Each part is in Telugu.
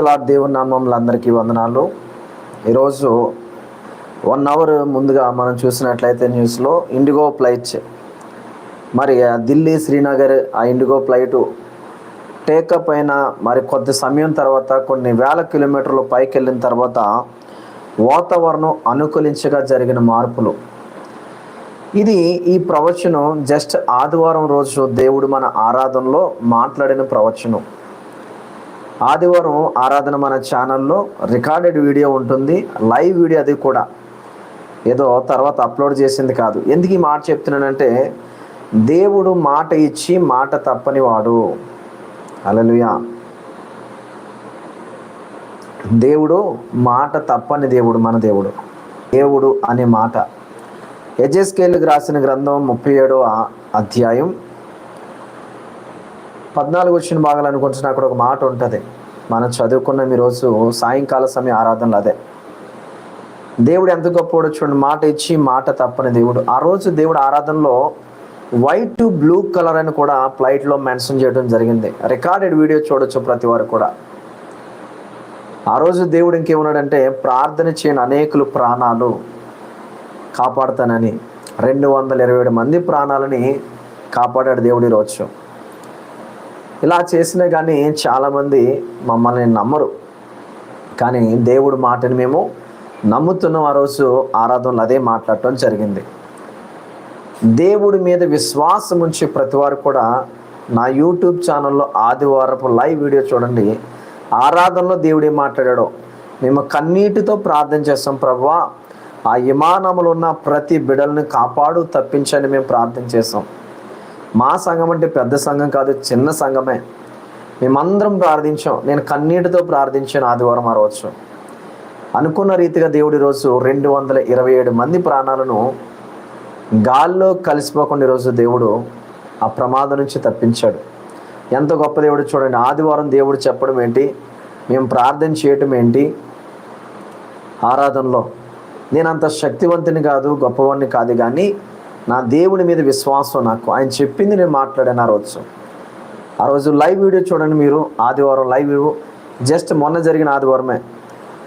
లార్డ్ దేవుని నామంలో అందరికీ వందనాలు. ఈరోజు వన్ అవర్ ముందుగా మనం చూసినట్లయితే న్యూస్లో ఇండిగో ఫ్లైట్. మరి ఢిల్లీ శ్రీనగర్ ఆ ఇండిగో ఫ్లైటు టేకప్ అయిన మరి కొద్ది సమయం తర్వాత కొన్ని వేల కిలోమీటర్లు పైకి వెళ్ళిన తర్వాత వాతావరణం అనుకూలించగా జరిగిన మార్పులు. ఇది ఈ ప్రవచనం జస్ట్ ఆదివారం రోజు దేవుడు మన ఆరాధనలో మాట్లాడిన ప్రవచనం. ఆదివారం ఆరాధన మన ఛానల్లో రికార్డెడ్ వీడియో ఉంటుంది. లైవ్ వీడియో అది కూడా. ఏదో తర్వాత అప్లోడ్ చేసింది కాదు. ఎందుకు ఈ మాట చెప్తున్నానంటే దేవుడు మాట ఇచ్చి మాట తప్పని వాడు. అలలుయా దేవుడు మాట తప్పని దేవుడు మన దేవుడు. దేవుడు అనే మాట. యజస్కేలుకు రాసిన గ్రంథం ముప్పై ఏడవ అధ్యాయం పద్నాలుగు వచ్చిన భాగాలు అనుకుంటున్నా అక్కడ ఒక మాట ఉంటుంది. మనం చదువుకున్న ఈరోజు సాయంకాల సమయ ఆరాధనలు అదే. దేవుడు ఎంత గొప్పవాడో చూడండి. మాట ఇచ్చి మాట తప్పని దేవుడు. ఆ రోజు దేవుడు ఆరాధనలో వైట్ టు బ్లూ కలర్ అని కూడా ఫ్లైట్లో మెన్షన్ చేయడం జరిగింది. రికార్డెడ్ వీడియో చూడొచ్చు ప్రతి వారు కూడా. ఆ రోజు దేవుడు ఇంకేమన్నాడంటే ప్రార్థన చేయని అనేకులు ప్రాణాలు కాపాడుతానని. రెండు వందల ఇరవై ఏడు మంది ప్రాణాలని కాపాడాడు దేవుడు ఈరోజు. ఇలా చేసినా కానీ చాలామంది మమ్మల్ని నమ్మరు. కానీ దేవుడు మాటని మేము నమ్ముతున్నాం ఆ రోజు ఆరాధనలు అదే మాట్లాడటం జరిగింది. దేవుడి మీద విశ్వాసం ఉంచి ప్రతి వారు కూడా నా యూట్యూబ్ ఛానల్లో ఆదివారపు లైవ్ వీడియో చూడండి. ఆరాధనలో దేవుడు ఏం మాట్లాడాడో. మేము కన్నీటితో ప్రార్థన చేస్తాం ప్రభా. ఆ విమానంలో ఉన్న ప్రతి బిడల్ని కాపాడు తప్పించని మేము ప్రార్థన చేస్తాం. మా సంఘం అంటే పెద్ద సంఘం కాదు చిన్న సంఘమే. మేమందరం ప్రార్థించాం. నేను కన్నీటితో ప్రార్థించాను ఆదివారం ఆ రోజు. అనుకున్న రీతిగా దేవుడి రోజు రెండు వందల ఇరవై ఏడు మంది ప్రాణాలను గాల్లో కలిసిపోకుండా ఈరోజు దేవుడు ఆ ప్రమాదం నుంచి తప్పించాడు. ఎంత గొప్ప దేవుడు చూడండి. ఆదివారం దేవుడు చెప్పడం ఏంటి? మేము ప్రార్థన చేయటం ఏంటి? ఆరాధనలో. నేను అంత శక్తివంతుని కాదు గొప్పవాడిని కాదు కానీ నా దేవుని మీద విశ్వాసం నాకు. ఆయన చెప్పింది నేను మాట్లాడాను ఆ రోజు. ఆ రోజు లైవ్ వీడియో చూడండి మీరు. ఆదివారం లైవ్ జస్ట్ మొన్న జరిగిన ఆదివారమే.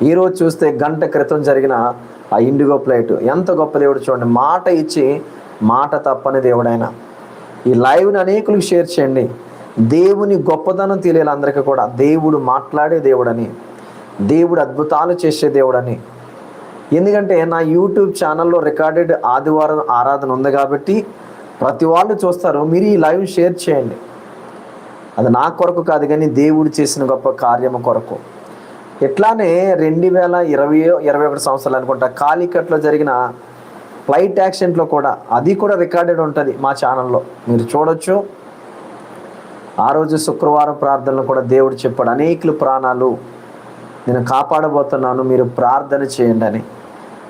ఈరోజు చూస్తే గంట క్రితం జరిగిన ఆ ఇండిగో ఫ్లైట్ ఎంత గొప్ప దేవుడు చూడండి. మాట ఇచ్చి మాట తప్పని దేవుడైనా. ఈ లైవ్ని అనేకులకు షేర్ చేయండి. దేవుని గొప్పదనం తెలియాలి అందరికీ కూడా. దేవుడు మాట్లాడే దేవుడని. దేవుడు అద్భుతాలు చేసే దేవుడని. ఎందుకంటే నా యూట్యూబ్ ఛానల్లో రికార్డెడ్ ఆదివారం ఆరాధన ఉంది కాబట్టి ప్రతి వాళ్ళు చూస్తారు. మీరు ఈ లైవ్ షేర్ చేయండి. అది నా కొరకు కాదు కానీ దేవుడు చేసిన గొప్ప కార్యము కొరకు. ఇట్లానే రెండు వేల ఇరవై ఇరవై ఒకటి సంవత్సరాలు అనుకుంటా కాలికట్లో జరిగిన ఫ్లైట్ యాక్సిడెంట్లో కూడా అది కూడా రికార్డెడ్ ఉంటుంది మా ఛానల్లో. మీరు చూడొచ్చు. ఆ రోజు శుక్రవారం ప్రార్థనలు కూడా దేవుడు చెప్పాడు అనేకులు ప్రాణాలు నేను కాపాడబోతున్నాను మీరు ప్రార్థన చేయండి అని.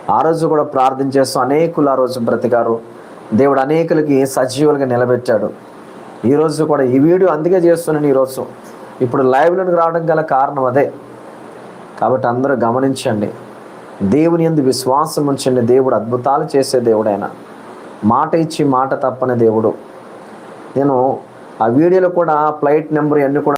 ఆ రోజు కూడా ప్రార్థన చేస్తూ అనేకులు ఆ రోజు బ్రతికారు. దేవుడు అనేకులకి సజీవులుగా నిలబెట్టాడు. ఈరోజు కూడా ఈ వీడియో అందుకే చేస్తున్నాను ఈరోజు ఇప్పుడు లైవ్లోకి రావడం గల కారణం అదే. కాబట్టి అందరూ గమనించండి. దేవుని ఎందు విశ్వాసం ఉంచండి. దేవుడు అద్భుతాలు చేసే దేవుడైనా. మాట ఇచ్చి మాట తప్పని దేవుడు. నేను ఆ వీడియోలో కూడా ఫ్లైట్ నెంబర్ అన్నీ కూడా